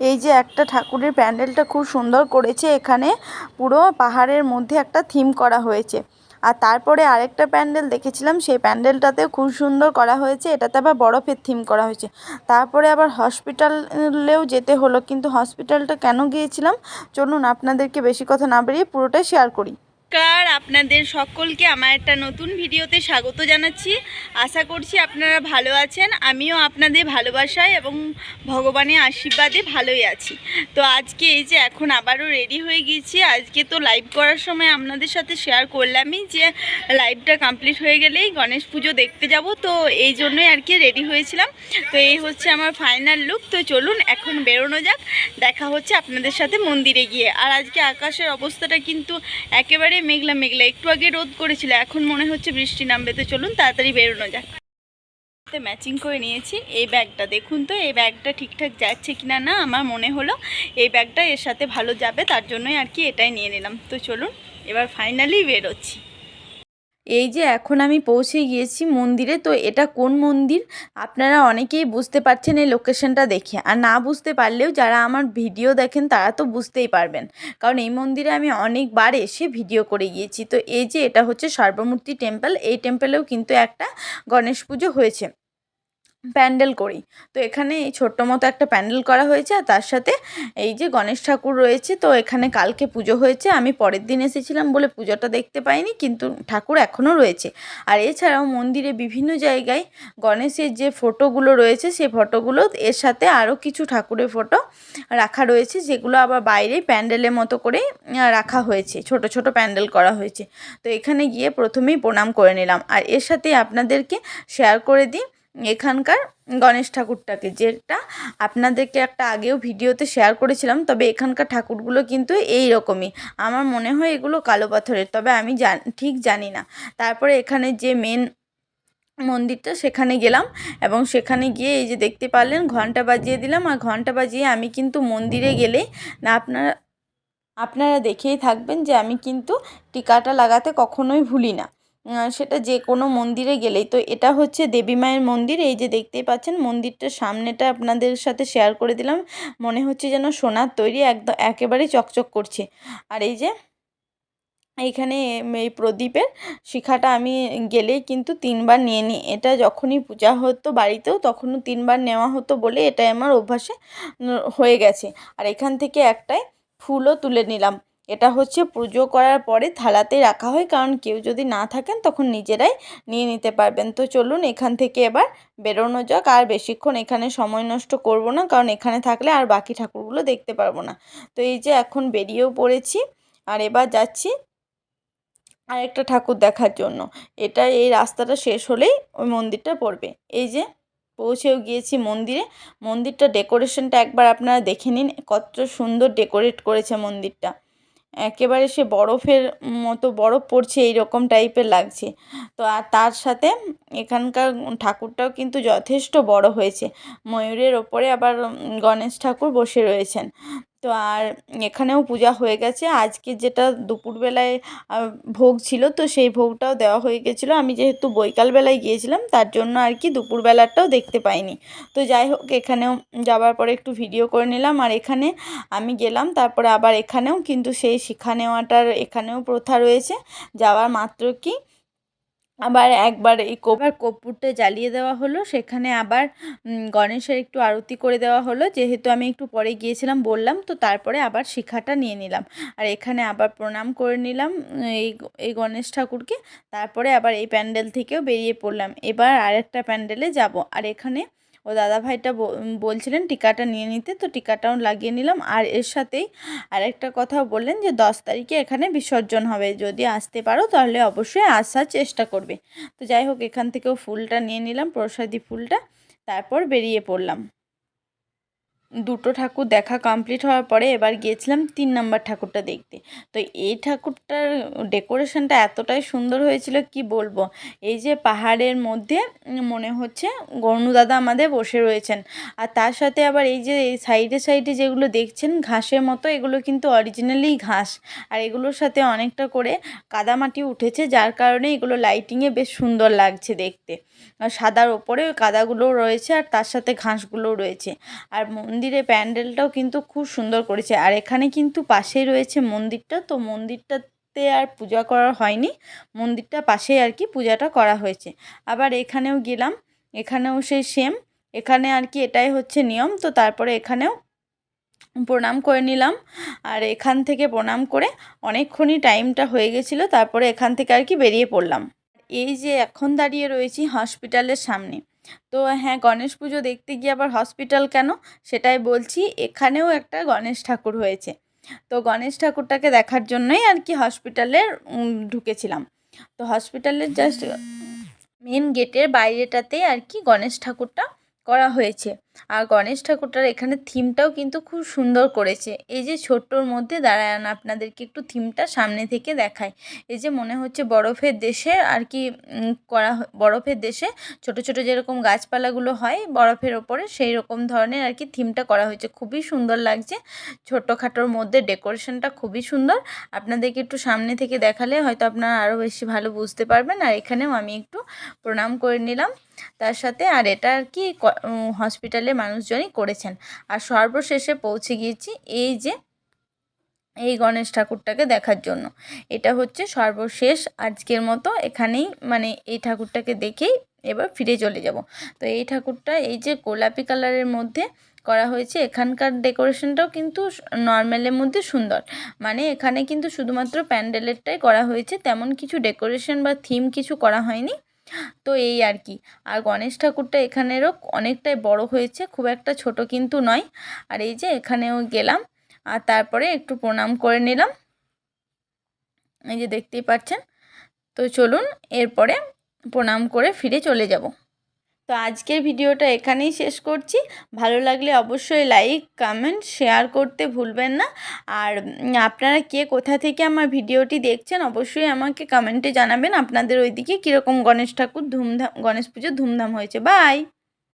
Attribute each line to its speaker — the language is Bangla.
Speaker 1: এই যে একটা ঠাকুরের প্যান্ডেলটা খুব সুন্দর করেছে এখানে। পুরো পাহাড়ের মধ্যে একটা থিম করা হয়েছে। আর তারপরে আরেকটা প্যান্ডেল দেখেছিলাম, সেই প্যান্ডেলটাতেও খুব সুন্দর করা হয়েছে। এটাতে আবার বরফের থিম করা হয়েছে। তারপরে আবার হসপিটালেও যেতে হলো, কিন্তু হসপিটালটা কেন গিয়েছিলাম? চলুন আপনাদেরকে বেশি কথা না বেরিয়ে পুরোটাই শেয়ার করি।
Speaker 2: নমস্কার, আপনাদের সকলকে আমার একটা নতুন ভিডিওতে স্বাগত জানাচ্ছি। আশা করছি আপনারা ভালো আছেন, আমিও আপনাদের ভালোবাসায় এবং ভগবানের আশীর্বাদে ভালোই আছি। তো আজকে এই যে এখন আবারও রেডি হয়ে গিয়েছি। আজকে তো লাইভ করার সময় আপনাদের সাথে শেয়ার করলামই যে লাইভটা কমপ্লিট হয়ে গেলেই গণেশ পুজো দেখতে যাব। তো এই জন্যই আর কি রেডি হয়েছিলাম। তো এই হচ্ছে আমার ফাইনাল লুক তো চলুন এখন বেরোনো যাক। দেখা হচ্ছে আপনাদের সাথে মন্দিরে গিয়ে। আর আজকে আকাশের অবস্থাটা কিন্তু একেবারে মেঘলা মেঘলা, একটু আগে রোদ করেছিল, এখন মনে হচ্ছে বৃষ্টি নামবে। তো চলুন তাড়াতাড়ি বেরোনো যাক। ম্যাচিং করে নিয়েছি। এই ব্যাগটা, দেখুন তো, এই ব্যাগটা ঠিকঠাক যাচ্ছে কিনা না, আমার মনে হলো এই ব্যাগটা এর সাথে ভালো যাবে, তার জন্যই আর কি এটাই নিয়ে নিলাম। তো চলুন, এবার ফাইনালি বেরোচ্ছি।
Speaker 1: এই যে এখন আমি পৌঁছে গিয়েছি মন্দিরে, তো এটা কোন মন্দির? আপনারা অনেকেই বুঝতে পারছেন এই লোকেশনটা দেখে। আর না বুঝতে পারলেও যারা আমার ভিডিও দেখেন, তারা তো বুঝতেই পারবেন। কারণ এই মন্দিরে আমি অনেকবার এসে ভিডিও করে গিয়েছি। তো এই যে এটা হচ্ছে সর্বমূর্তি টেম্পল, এই টেম্পলেও কিন্তু একটা গণেশ পুজো হয়েছে। প্যান্ডেল করি। তো এখানে এই ছোট্ট মতো একটা প্যান্ডেল করা হয়েছে আর তার সাথে এই যে গণেশ ঠাকুর রয়েছে, তো এখানে কালকে পুজো হয়েছে। আমি পরের দিন এসেছিলাম বলে পুজোটা দেখতে পাইনি, কিন্তু ঠাকুর এখনও রয়েছে। আর এছাড়াও মন্দিরে বিভিন্ন জায়গায় গণেশের যে ফটোগুলো রয়েছে, সেই ফটোগুলো এর সাথে আরও কিছু ঠাকুরের ফটো রাখা রয়েছে, যেগুলো আবার বাইরে প্যান্ডেলের মতো করে রাখা হয়েছে। ছোট ছোট প্যান্ডেল করা হয়েছে। তো এখানে গিয়ে প্রথমেই প্রণাম করে নিলাম। আর এর সাথে আপনাদেরকে শেয়ার করে দিই এখানকার গণেশ ঠাকুরটাকে, যেটা আপনাদেরকে একটা আগেও ভিডিওতে শেয়ার করেছিলাম, তবে এখানকার ঠাকুরগুলো কিন্তু এই রকমই আমার মনে হয় এগুলো কালো পাথরের, তবে আমি জান, ঠিক জানি না। তারপরে এখানে যে মেন মন্দিরটা, সেখানে গেলাম এবং সেখানে গিয়ে এই যে দেখতে পারলেন, ঘণ্টা বাজিয়ে দিলাম। আর ঘণ্টা বাজিয়ে আমি কিন্তু মন্দিরে গেলে না আপনারা আপনারা দেখেই থাকবেন যে আমি কিন্তু টিকাটা লাগাতে কখনোই ভুলি না। সেটা যে কোনো মন্দিরে গেলেই। তো এটা হচ্ছে দেবী মায়ের মন্দির। এই যে দেখতেই পাচ্ছেন, মন্দিরটার সামনেটা আপনাদের সাথে শেয়ার করে দিলাম। মনে হচ্ছে যেন সোনার তৈরি একদম একেবারেই চকচক করছে। আর এই যে এইখানে এই প্রদীপের শিখাটা আমি গেলেই কিন্তু তিনবার নিয়ে নিই এটা যখনই পূজা হতো বাড়িতেও, তখনও তিনবার নেওয়া হতো বলে এটাই আমার অভ্যাসে হয়ে গেছে। আর এখান থেকে একটাই ফুলও তুলে নিলাম। এটা হচ্ছে পুজো করার পরে থালাতে রাখা হয়, কারণ কেউ যদি না থাকেন তখন নিজেরাই নিয়ে নিতে পারবেন। তো চলুন এখান থেকে এবার বেরোনো যাক, আর বেশিক্ষণ এখানে সময় নষ্ট করব না, কারণ এখানে থাকলে আর বাকি ঠাকুরগুলো দেখতে পারব না। তো এই যে এখন বেরিয়েও পড়েছি, আর এবার যাচ্ছি আর একটা ঠাকুর দেখার জন্য। এটা এই রাস্তাটা শেষ হলেই ওই মন্দিরটা পড়বে। এই যে পৌঁছেও গিয়েছি মন্দিরে। মন্দিরটা ডেকোরেশনটা একবার আপনারা দেখে নিন, কত সুন্দর ডেকোরেট করেছে মন্দিরটা। একেবারে সে বরফের মতো বরফ পড়ছে এই রকম টাইপের লাগছে। তো আর তার সাথে এখানকার ঠাকুরটাও কিন্তু যথেষ্ট বড় হয়েছে। ময়ূরের ওপরে আবার গণেশ ঠাকুর বসে রয়েছেন। তো আর এখানেও পূজা হয়ে গেছে। আজকে যেটা দুপুরবেলায় ভোগ ছিল, তো সেই ভোগটাও দেওয়া হয়ে গেছিল। আমি যেহেতু বৈকালবেলায় গিয়েছিলাম, তার জন্য আর কি দুপুরবেলাটাও দেখতে পাইনি। তো যাই হোক, এখানেও যাওয়ার পরে একটু ভিডিও করে নিলাম। আর এখানে আমি গেলাম, তারপরে আবার এখানেও, কিন্তু সেই শিক্ষা নেওয়াটার এখানেও প্রথা রয়েছে। যাওয়ার মাত্র কি আবার একবার এই কোভার কর্পূরটা জ্বালিয়ে দেওয়া হলো। সেখানে আবার গণেশের একটু আরতি করে দেওয়া হলো। যেহেতু আমি একটু পরে গিয়েছিলাম বললাম, তো তারপরে আবার শিখাটা নিয়ে নিলাম। আর এখানে আবার প্রণাম করে নিলাম এই এই গণেশ ঠাকুরকে। তারপরে আবার এই প্যান্ডেল থেকেও বেরিয়ে পড়লাম। এবার আরেকটা প্যান্ডেলে যাব। আর এখানে ও দাদাভাইটা বলছিলেন টিকাটা নিয়ে নিতে, তো টিকাটাও লাগিয়ে নিলাম। আর এর সাথেই আরেকটা কথা বললেন যে, দশ তারিখে এখানে বিসর্জন হবে। যদি আসতে পারো তাহলে অবশ্যই আসার চেষ্টা করবে। তো যাই হোক, এখান থেকেও ফুলটা নিয়ে নিলাম, প্রসাদী ফুলটা। তারপর বেরিয়ে পড়লাম। দুটো ঠাকুর দেখা কমপ্লিট হওয়ার পরে এবার গিয়েছিলাম তিন নম্বর ঠাকুরটা দেখতে। তো এই ঠাকুরটার ডেকোরেশনটা এতটাই সুন্দর হয়েছিল, কি বলব? এই যে পাহাড়ের মধ্যে মনে হচ্ছে গর্ণুদাদা আমাদের বসে রয়েছেন। আর তার সাথে আবার এই যে এই সাইডে সাইডে যেগুলো দেখছেন, ঘাসের মতো, এগুলো কিন্তু অরিজিনালি ঘাস। আর এগুলোর সাথে অনেকটা করে কাদামাটি উঠেছে, যার কারণে এগুলো লাইটিংয়ে বেশ সুন্দর লাগছে দেখতে। আর সাদার ওপরে ওই কাদাগুলোও রয়েছে, আর তার সাথে ঘাসগুলোও রয়েছে। আর মন্দির মন্দিরে প্যান্ডেলটাও কিন্তু খুব সুন্দর করেছে। আর এখানে কিন্তু পাশেই রয়েছে মন্দিরটা। তো মন্দিরটাতে আর পূজা করা হয়নি। মন্দিরটা পাশেই আর কি পূজাটা করা হয়েছে। আবার এখানেও গেলাম। এখানেও সেই সেম এখানে আর কি এটাই হচ্ছে নিয়ম। তো তারপরে এখানেও প্রণাম করে নিলাম। আর এখান থেকে প্রণাম করে অনেকক্ষণই টাইমটা হয়ে গেছিল। তারপরে এখান থেকে আর কি বেরিয়ে পড়লাম। এই যে এখন দাঁড়িয়ে রয়েছি হসপিটালের সামনে। তো হ্যাঁ গণেশ পুজো দেখতে গিয়ে আবার হসপিটাল কেন? সেটাই বলছি, এখানেও একটা গণেশ ঠাকুর হয়েছে। তো গণেশ ঠাকুরটাকে দেখার জন্যই আর কি হসপিটালে ঢুকেছিলাম। তো হসপিটালের জাস্ট মেন গেটের বাইরেটাতেই আর কি গণেশ ঠাকুরটা করা হয়েছে। আর গণেশ ঠাকুরটার এখানে থিমটাও কিন্তু খুব সুন্দর করেছে। এই যে ছোট্টর মধ্যে দাঁড়ান, আপনাদেরকে একটু থিমটা সামনে থেকে দেখায় এই যে মনে হচ্ছে বরফের দেশে আর কি করা বরফের দেশে ছোট ছোট যেরকম গাছপালাগুলো হয় বরফের ওপরে সেই রকম ধরনের আর কি থিমটা করা হয়েছে। খুবই সুন্দর লাগছে। ছোটোখাটোর মধ্যে ডেকোরেশনটা খুবই সুন্দর। আপনাদেরকে একটু সামনে থেকে দেখালে হয়তো আপনারা আরও বেশি ভালো বুঝতে পারবেন। আর এখানেও আমি একটু প্রণাম করে নিলাম। তার সাথে আর এটা আর কি ক- উম, মানুষজনই করেছেন। আর সর্বশেষে পৌঁছে গিয়েছি এই যে এই গণেশ ঠাকুরটাকে দেখার জন্য। এটা হচ্ছে সর্বশেষ আজকের মতো এখানেই মানে এই ঠাকুরটাকে দেখেই এবার ফিরে চলে যাব। তো এই ঠাকুরটা এই যে গোলাপি কালারের মধ্যে করা হয়েছে এখানকার ডেকোরেশনটাও কিন্তু নর্মালের মধ্যে সুন্দর। মানে এখানে কিন্তু শুধুমাত্র প্যান্ডেলেরটাই করা হয়েছে তেমন কিছু ডেকোরেশন বা থিম কিছু করা হয়নি। তো এই আর কি। আর গণেশ ঠাকুরটা এখানেরও অনেকটাই বড় হয়েছে, খুব একটা ছোট কিন্তু নয়। আর এই যে এখানেও গেলাম, আর তারপরে একটু প্রণাম করে নিলাম। এই যে দেখতেই পাচ্ছেন। তো চলুন, এরপরে প্রণাম করে ফিরে চলে যাব। তো আজকের ভিডিওটা এখানেই শেষ করছি। ভালো লাগলে অবশ্যই লাইক, কমেন্ট, শেয়ার করতে ভুলবেন না। আর আপনারা কে কোথা থেকে আমার ভিডিওটি দেখছেন অবশ্যই আমাকে কমেন্টে জানাবেন। আপনাদের ওইদিকে কীরকম গণেশ ঠাকুর ধুমধাম, গণেশ পুজো ধুমধাম হয়েছে। বাই!